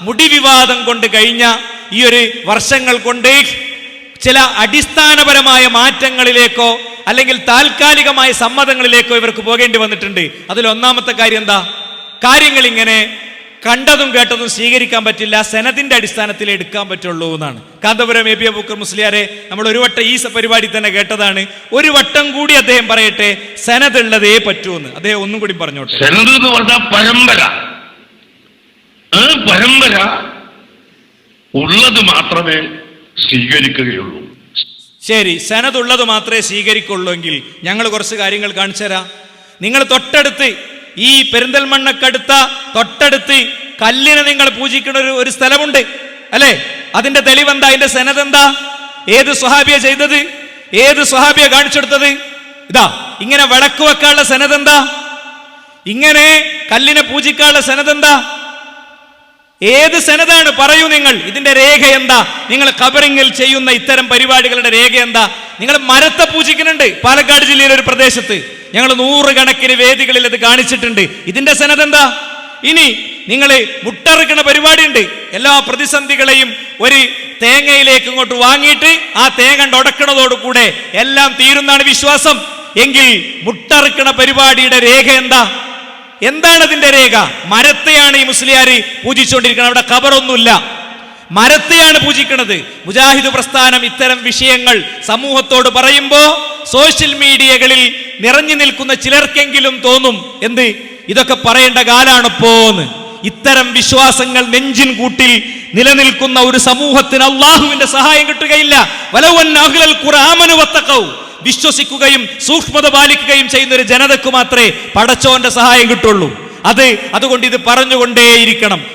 മുടി വിവാദം കൊണ്ട് കഴിഞ്ഞ ഈ ഒരു വർഷങ്ങൾ കൊണ്ട് ചില അടിസ്ഥാനപരമായ മാറ്റങ്ങളിലേക്കോ അല്ലെങ്കിൽ താൽക്കാലികമായ സമ്മതങ്ങളിലേക്കോ ഇവർക്ക് പോകേണ്ടി വന്നിട്ടുണ്ട്. അതിൽ ഒന്നാമത്തെ കാര്യം എന്താ? കാര്യങ്ങൾ ഇങ്ങനെ കണ്ടതും കേട്ടതും സ്വീകരിക്കാൻ പറ്റില്ല. സെനത്തിന്റെ അടിസ്ഥാനത്തിൽ എടുക്കാൻ പറ്റുള്ളൂ എന്നാണ്. കാന്തപുരം എ പി അബുക്കർ മുസ്ലിയാരെ നമ്മൾ ഒരു വട്ടം ഈ പരിപാടി തന്നെ കേട്ടതാണ്. ഒരു വട്ടം കൂടി അദ്ദേഹം പറയട്ടെ സെനത് ഉള്ളതേ പറ്റൂ എന്ന് അദ്ദേഹം ഒന്നും കൂടി പറഞ്ഞോട്ടെ. പരമ്പര ആ പരമ്പര ഉള്ളത് മാത്രമേ സ്വീകരിക്കുകയുള്ളൂ. ശരി സനത് ഉള്ളത് മാത്രമേ സ്വീകരിക്കുള്ളൂ എങ്കിൽ ഞങ്ങൾ കുറച്ച് കാര്യങ്ങൾ കാണിച്ചു തരാം. നിങ്ങൾ തൊട്ടടുത്ത് ഈ പെരിന്തൽമണ്ണക്കടുത്ത തൊട്ടടുത്ത് കല്ലിനെ നിങ്ങൾ പൂജിക്കുന്ന ഒരു ഒരു സ്ഥലമുണ്ട് അല്ലേ? അതിന്റെ തെളിവെന്താ? അതിന്റെ സനത് എന്താ ഏത് സ്വഹാബിയ ചെയ്തത്? ഏത് സ്വഹാബിയ കാണിച്ചെടുത്തത്? ഇതാ ഇങ്ങനെ വിളക്ക് വെക്കാനുള്ള സനത് എന്താ ഇങ്ങനെ കല്ലിനെ പൂജിക്കാനുള്ള സനത് എന്താ ഏത് സെനതാണ് പറയൂ നിങ്ങൾ? ഇതിന്റെ രേഖ എന്താ? നിങ്ങൾ കബറിങ്ങിൽ ചെയ്യുന്ന ഇത്തരം പരിപാടികളുടെ രേഖ എന്താ? നിങ്ങൾ മരത്തെ പൂജിക്കുന്നുണ്ട് പാലക്കാട് ജില്ലയിലെ ഒരു പ്രദേശത്ത്. ഞങ്ങൾ നൂറുകണക്കിന് വേദികളിൽ അത് കാണിച്ചിട്ടുണ്ട്. ഇതിന്റെ സെനത് എന്താ? ഇനി നിങ്ങൾ മുട്ടറുക്കണ പരിപാടിയുണ്ട്. എല്ലാ പ്രതിസന്ധികളെയും ഒരു തേങ്ങയിലേക്ക് ഇങ്ങോട്ട് വാങ്ങിയിട്ട് ആ തേങ്ങ ഉടക്കണതോടുകൂടെ എല്ലാം തീരുന്നാണ് വിശ്വാസം. എങ്കിൽ മുട്ടറുക്കണ പരിപാടിയുടെ രേഖ എന്താ? എന്താണ് അതിന്റെ രേഖ? മരത്തെയാണ് ഈ മുസ്ലിയാർ പൂജിച്ചുകൊണ്ടിരിക്കുന്നത്. അവിടെ കബറൊന്നുമില്ല മരത്തെയാണ് പൂജിക്കുന്നത്. മുജാഹിദ് പ്രസ്ഥാനം ഇത്തരം വിഷയങ്ങൾ സമൂഹത്തോട് പറയുമ്പോ സോഷ്യൽ മീഡിയകളിൽ നിറഞ്ഞു നിൽക്കുന്ന ചിലർക്കെങ്കിലും തോന്നും എന്ത്? ഇതൊക്കെ പറയേണ്ട കാലാണിപ്പോന്ന് ഇത്തരം വിശ്വാസങ്ങൾ നെഞ്ചിൻ കൂട്ടിൽ നിലനിൽക്കുന്ന ഒരു സമൂഹത്തിന് അള്ളാഹുവിന്റെ സഹായം കിട്ടുകയില്ല. വലവൻ അഹ്ലൽ ഖുർആമനു വത്തഖൗ. വിശ്വസിക്കുകയും സൂക്ഷ്മത പാലിക്കുകയും ചെയ്യുന്ന ഒരു ജനതക്ക് മാത്രമേ പടച്ചോന്റെ സഹായം കിട്ടുള്ളൂ. അത് അതുകൊണ്ട് ഇത് പറഞ്ഞുകൊണ്ടേയിരിക്കണം.